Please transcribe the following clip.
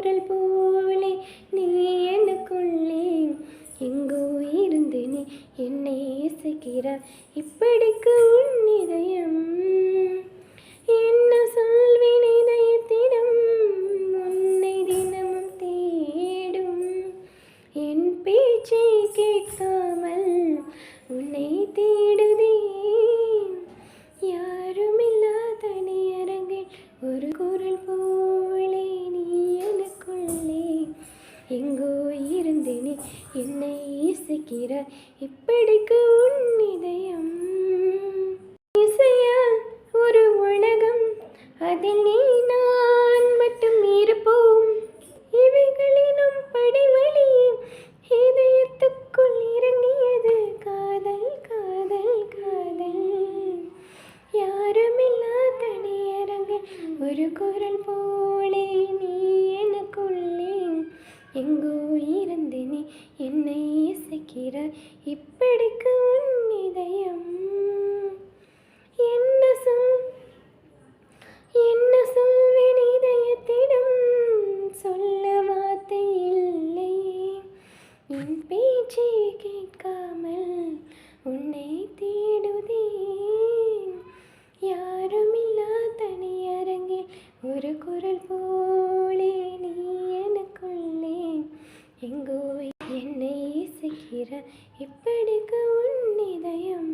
ஊரல் போலே நீ எனக்குள்ளே எங்கோ இருந்து நீ என்னை இசைக்கிறாய். இப்படிக்கு உன் இதயம் என்ன சொல்வேன்? இதயத்திடம் உன்னை தினமும் தேடும். என் பேச்சை கேட்க இருந்தேனே என்னை இசைக்கிற இப்படிக்கு உன் இதயம். இசையா ஒரு உலகம் அதில் நீ நான் மட்டும் இருப்போம். இவைகளினும் படிவழியே இதயத்துக்குள் இறங்கியது. காதல் காதல் காதல். யாருமில்லா தனியரங்க ஒரு குரல் போ எங்கோ இருந்தேனே என்னை இசைக்கிற? இப்படிக்கு உன் இதயம். என்ன சொல்? என்ன சொல்வேன் இதயத்திடம்? சொல்ல வார்த்தை இல்லை. என் பேச்சை கேட்காமல் உன்னை தேடுதே யாருமில்லா தனியரங்கில் ஒரு குரல் போலே இருக்கிற இப்படிக்கு உன் இதயம்